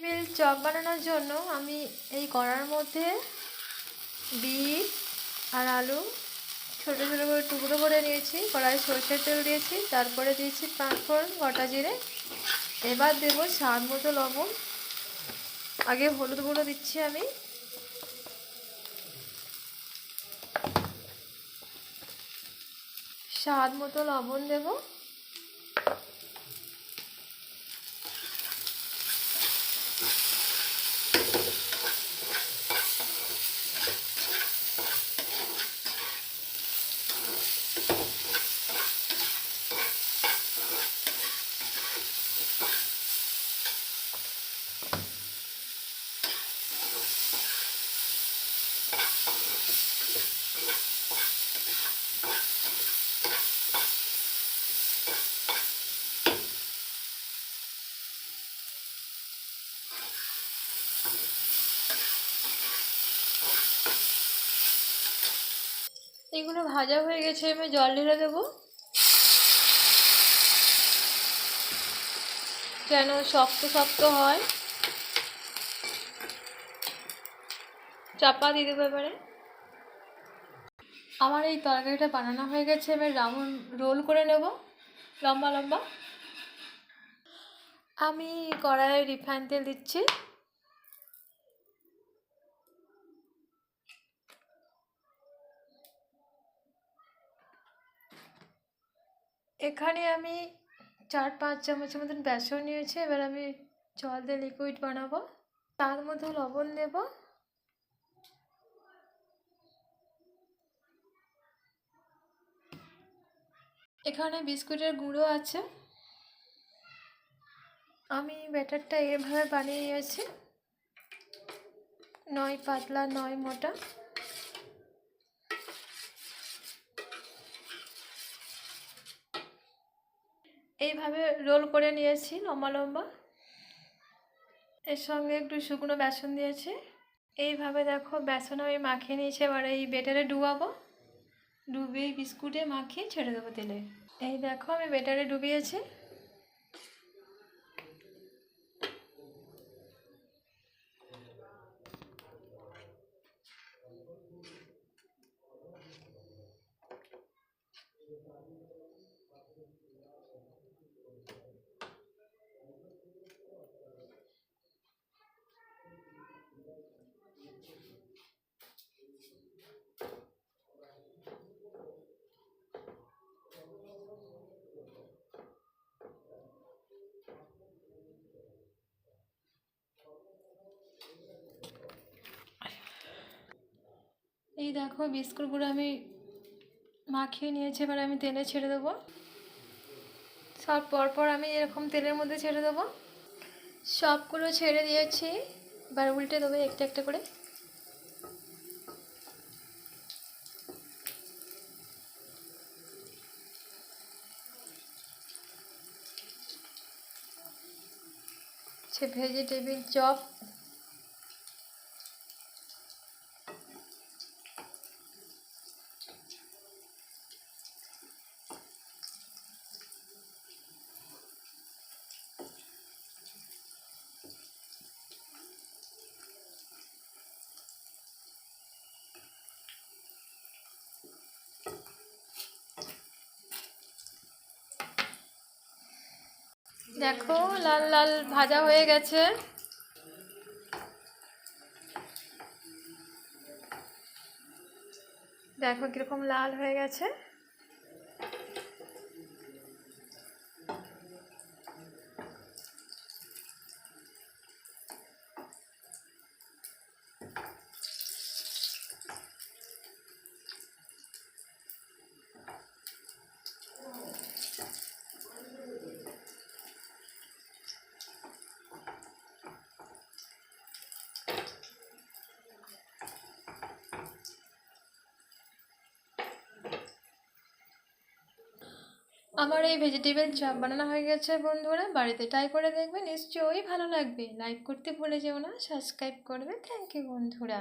Vegetable chop বানানোর জন্য আমি এই কড়ার মধ্যে বিট আর আলু ছোটো ছোটো করে টুকরো করে নিয়েছি কড়াই সর্ষের তেল দিয়েছি, তারপরে দিয়েছি পাঁচফোড়ন গোটা জিরে। এবার দেবো স্বাদ মতো লবণ। আগে হলুদ গুঁড়ো দিচ্ছি আমি। স্বাদ মতো লবণ দেবো। এগুলো ভাজা হয়ে গেছে আমি জল ঢেলে দেবো। যেন শক্ত শক্ত হয়। চাপা দিয়ে দেবো এবারে। আমার এই তরকারিটা বানানো হয়ে গেছে, এবার রাউন্ড রোল করে নেব। লম্বা লম্বা। আমি কড়াইয়ে রিফাইন তেল দিচ্ছি। এখানে আমি চার পাঁচ চামচের মতন বেসন নিয়েছি, এবার আমি জল দিয়ে লিকুইড বানাবো। তার মধ্যে লবণ দেব। এখানে বিস্কুটের গুঁড়ো আছে। আমি ব্যাটারটা এভাবে বানিয়ে নিয়েছি। নয় পাতলা, নয় মোটা। এইভাবে রোল করে নিয়েছি লম্বা লম্বা। এর সঙ্গে একটু শুকনো বেসন দিয়েছি। এইভাবে দেখো বেসন আমি মাখিয়ে নিয়েছি, এবার এই বেটারে ডুবাবো। ডুবিয়ে বিস্কুটে মাখিয়ে ছেড়ে দেবো তেলে। এই দেখো আমি বেটারে ডুবিয়েছি। এই দেখো বিস্কুটগুলো আমি মাখিয়ে নিয়েছি, এবার আমি তেলে ছেড়ে দেবো। সব পরপর আমি এরকম তেলের মধ্যে ছেড়ে দেবো। সবগুলো ছেড়ে দিয়েছি, এবার উল্টে দেবো একটা একটা করে। ভেজিটেবিল চপ দেখো লাল লাল ভাজা হয়ে গেছে। দেখো কীরকম লাল হয়ে গেছে। আমার এই ভেজিটেবল চাপ বানানো হয়ে গেছে বন্ধুরা। বাড়িতে ট্রাই করে দেখবে নিশ্চয়ই ভালো লাগবে। লাইক করতে ভুলে যেও না সাবস্ক্রাইব করবে। থ্যাংক ইউ বন্ধুরা।